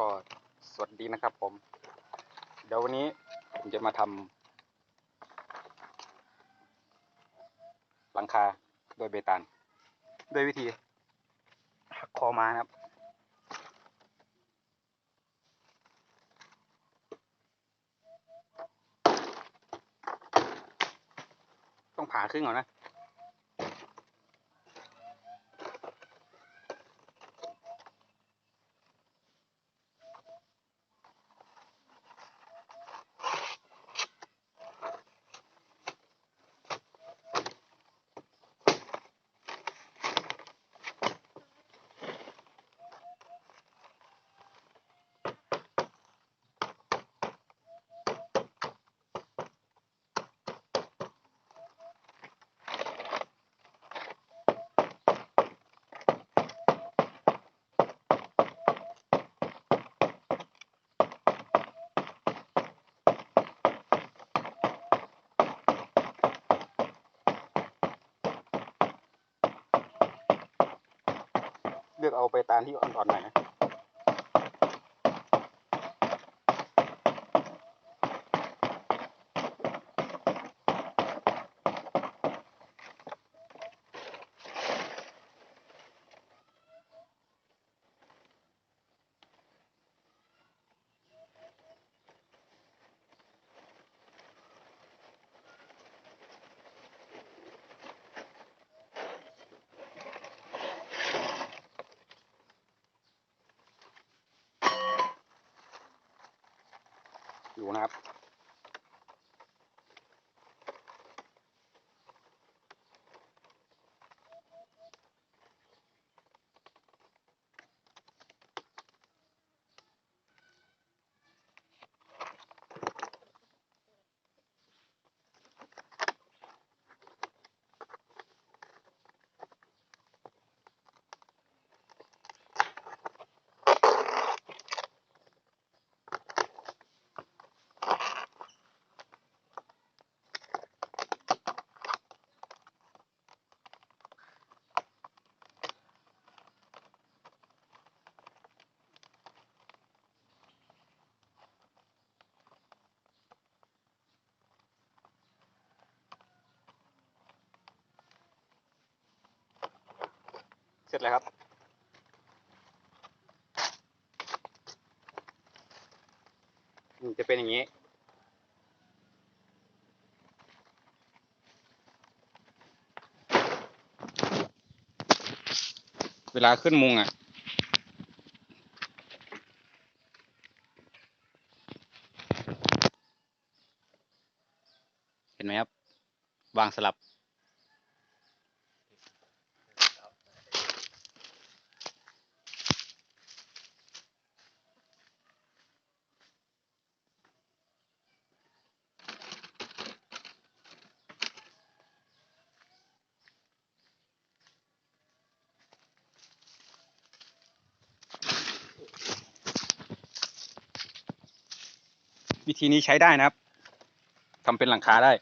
ก็สวัสดีนะครับผม เดี๋ยววันนี้ผมจะมาทำหลังคาโดยเบตานด้วยวิธีหักคอมานะครับ ต้องผ่าครึ่งก่อนนะ เลือกเอาไปตามที่อ่อนๆหน่อยนะ อยู่นะครับ เสร็จแล้วครับอืมจะเป็นอย่างนี้ เวลาขึ้นมุงอะ เห็นไหมครับ วางสลับ วิธีนี้ใช้ได้นะครับทำเป็นหลังคาได้